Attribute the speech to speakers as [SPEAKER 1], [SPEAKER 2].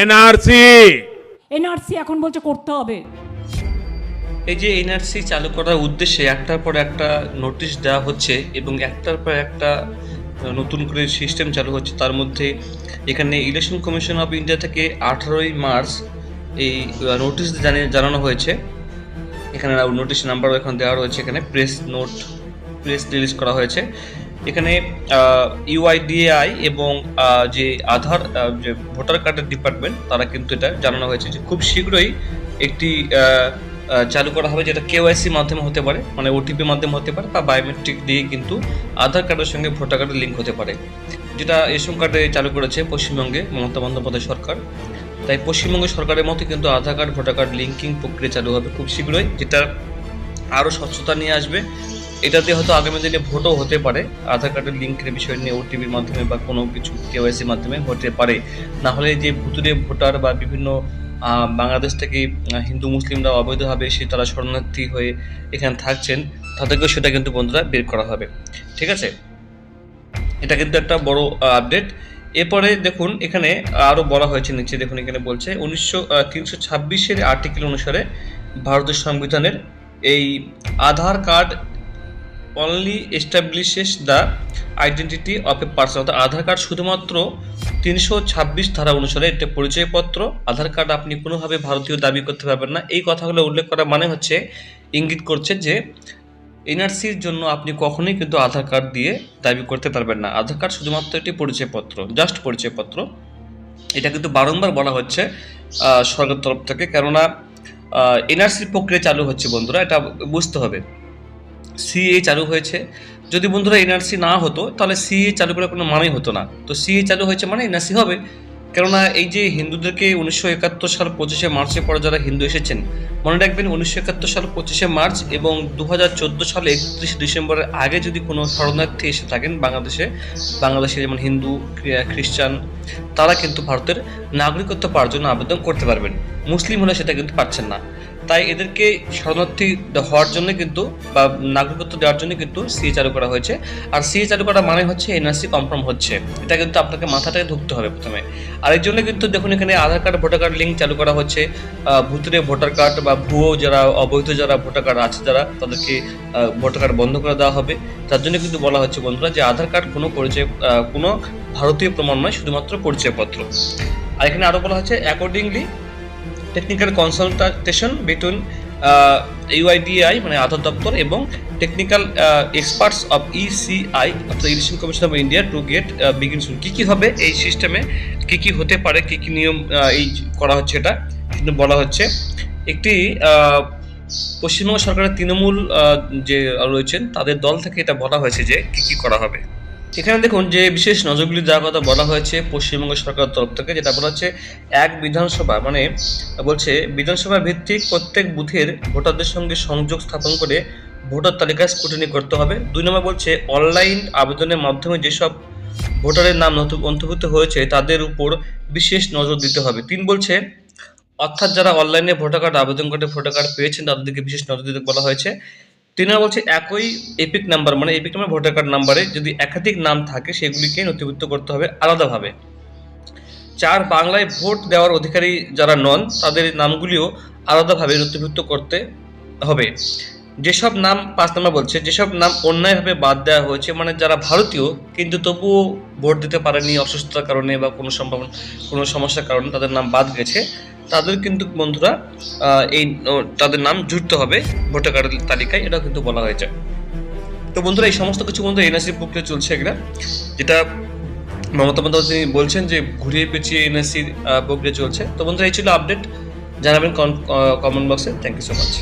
[SPEAKER 1] NRC.
[SPEAKER 2] NRC এখন বলছে করতে হবে।
[SPEAKER 3] এই যে এনআরসি চালু করার উদ্দেশ্যে একটার পর একটা নোটিশ দেওয়া হচ্ছে এবং একটার পর একটা নতুন করে সিস্টেম চালু হচ্ছে তার মধ্যে এখানে ইলেকশন কমিশন অফ ইন্ডিয়া থেকে আঠারোই মার্চ এই নোটিশ জানিয়ে জানানো হয়েছে। এখানে নোটিশ নাম্বারও এখন দেওয়া রয়েছে এখানে প্রেস নোট প্রেস রিলিজ করা হয়েছে। এখানে ইউআইডিএআই এবং যে আধার যে ভোটার কার্ডের ডিপার্টমেন্ট, তারা কিন্তু এটা জানানো হয়েছে যে খুব শীঘ্রই একটি চালু করা হবে যেটা কেওয়াইসি মাধ্যমে হতে পারে মানে ওটিপি মাধ্যমে হতে পারে বা বায়োমেট্রিক দিয়ে কিন্তু আধার কার্ডের সঙ্গে ভোটার কার্ডের লিঙ্ক হতে পারে। যেটা রেশন কার্ডে চালু করেছে পশ্চিমবঙ্গে মমতা বন্দ্যোপাধ্যায় সরকার। তাই পশ্চিমবঙ্গ সরকারের মতো কিন্তু Aadhaar card, voter card linking প্রক্রিয়া চালু হবে খুব শীঘ্রই, যেটা আরও স্বচ্ছতা নিয়ে আসবে। এটাতে হয়তো আগামী দিনে ভোটও হতে পারে। আধার কার্ডের লিঙ্কের বিষয় নিয়ে ওটিপির মাধ্যমে বা কোনো কিছু কেওয়াইসির মাধ্যমে হতে পারে। না হলে যে ভুতুরে ভোটার বা বিভিন্ন বাংলাদেশ থেকে হিন্দু মুসলিমরা অবৈধভাবে এসে তারা শরণার্থী হয়ে এখানে থাকছেন, তাদেরকেও সেটা কিন্তু বন্ধুরা বের করা হবে। ঠিক আছে? এটা কিন্তু একটা বড় আপডেট এরপরে দেখুন, এখানে আরও বলা হয়েছে নিচে, দেখুন এখানে বলছে, উনিশশো তিনশো ছাব্বিশের আর্টিকেল অনুসারে ভারতের সংবিধানের এই Aadhaar card only establishes the identity of a person অর্থাৎ আধার কার্ড শুধুমাত্র তিনশো ছাব্বিশ ধারা অনুসারে একটা পরিচয়পত্র। আধার কার্ড আপনি কোনোভাবে ভারতীয় দাবি করতে পারবেন না। এই কথাগুলো উল্লেখ করা মানে হচ্ছে, ইঙ্গিত করছে যে, এনআরসির জন্য আপনি কখনোই কিন্তু আধার কার্ড দিয়ে দাবি করতে পারবেন না। আধার কার্ড শুধুমাত্র একটি পরিচয়পত্র জাস্ট পরিচয়পত্র। এটা কিন্তু বারংবার বলা হচ্ছে সরকার তরফ থেকে। কেননা এনআরসির প্রক্রিয়া চালু হচ্ছে বন্ধুরা, এটা বুঝতে হবে। সিএ চালু হয়েছে। যদি বন্ধুরা এনআরসি না হতো, তাহলে সিএ চালু করে কোনো মানেই হতো না। তো সিএ চালু হয়েছে মানে এনআরসি হবে। কেননা এই যে হিন্দুদেরকে উনিশশো একাত্তর সাল পঁচিশে মার্চের পরে যারা হিন্দু এসেছেন মনে রাখবেন উনিশশো একাত্তর সাল পঁচিশে মার্চ এবং দু হাজার চোদ্দ সালে একত্রিশে ডিসেম্বরের আগে যদি কোনো শরণার্থী এসে থাকেন বাংলাদেশে বাংলাদেশে যেমন হিন্দু খ্রিস্টান, তারা কিন্তু ভারতের নাগরিকত্ব পাওয়ার জন্য আবেদন করতে পারবেন। মুসলিম হলে সেটা কিন্তু পাচ্ছেন না। তাই এদেরকে শরণার্থী হওয়ার জন্য কিন্তু বা নাগরিকত্ব দেওয়ার জন্য কিন্তু সিএ চালু করা হয়েছে। আর সিএ চালু করা মানে হচ্ছে এনআরসি কনফার্ম হচ্ছে। এটা কিন্তু আপনাকে মাথাটায় ঢুকতে হবে প্রথমে। আর এর জন্য কিন্তু দেখুন এখানে Aadhaar card, voter card link চালু করা হচ্ছে। ভুতুরে ভোটার কার্ড বা ভুয়ো যারা, অবৈধ যারা ভোটার কার্ড আছে যারা, তাদেরকে ভোটার কার্ড বন্ধ করে দেওয়া হবে। তার জন্য কিন্তু বলা হচ্ছে বন্ধুরা যে আধার কার্ড কোনো পরিচয় কোনো ভারতীয় প্রমাণ নয়, শুধুমাত্র পরিচয়পত্র। আর এখানে আরও বলা হচ্ছে accordingly technical consultation between UIDAI মানে আধার দপ্তর এবং টেকনিক্যাল এক্সপার্টস অফ ইসিআই অর্থাৎ election commission of India to get begin কী কী হবে এই সিস্টেমে কী কী হতে পারে, কী কী নিয়ম এই করা হচ্ছে এটা। কিন্তু বলা হচ্ছে একটি পশ্চিমবঙ্গ সরকারের তৃণমূল যে রয়েছেন, তাদের দল থেকে এটা বলা হয়েছে যে কী কী করা হবে। এখানে দেখুন যে বিশেষ নজরগুলি দেওয়ার কথা বলা হয়েছে পশ্চিমবঙ্গ সরকারের তরফ থেকে, যেটা বলা হচ্ছে এক বিধানসভা মানে বলছে বিধানসভা ভিত্তিক প্রত্যেক বুথের ভোটারদের সঙ্গে সংযোগ স্থাপন করে ভোটার তালিকায় স্কুটিনি করতে হবে। দুই নম্বর বলছে অনলাইন আবেদনের মাধ্যমে যেসব ভোটারের নাম অন্তর্ভুক্ত হয়েছে, তাদের উপর বিশেষ নজর দিতে হবে। তিন বলছে অর্থাৎ যারা অনলাইনে ভোটার কার্ড, আবেদন করে ভোটার কার্ড পেয়েছেন, তাদেরকে বিশেষ নজর দিতে বলা হয়েছে। তিন নম্বর বলছে, একই এপিক নাম্বার মানে এপিক নাম্বার ভোটার কার্ড নাম্বারে যদি একাধিক নাম থাকে, সেগুলিকে নথিভুক্ত করতে হবে আলাদাভাবে। চার, বাংলায় ভোট দেওয়ার অধিকারী যারা নন, তাদের নামগুলিও আলাদাভাবে নথিভুক্ত করতে হবে। যেসব নাম পাঁচ নম্বর বলছে, যেসব নাম অন্যায়ভাবে বাদ দেওয়া হয়েছে মানে যারা ভারতীয়, কিন্তু তবুও ভোট দিতে পারেনি অসুস্থতার কারণে বা কোনো সম্ভাবনা, কোনো সমস্যার কারণে তাদের নাম বাদ গেছে। তাদের কিন্তু বন্ধুরা এই তাদের নাম জুড়তে হবে ভোটার কার্ডের তালিকায় এটা কিন্তু বলা হয়েছে। তো বন্ধুরা, এই সমস্ত কিছু বন্ধু এনআরসির প্রক্রিয়া চলছে এগুলা যেটা মমতা বন্দ্যোপাধ্যায় তিনি বলছেন যে ঘুরিয়ে পেঁচিয়ে এনআরসির প্রক্রিয়া চলছে। তো বন্ধুরা, এই ছিল আপডেট, জানাবেন কমেন্ট বক্সে থ্যাংক ইউ সো মাচ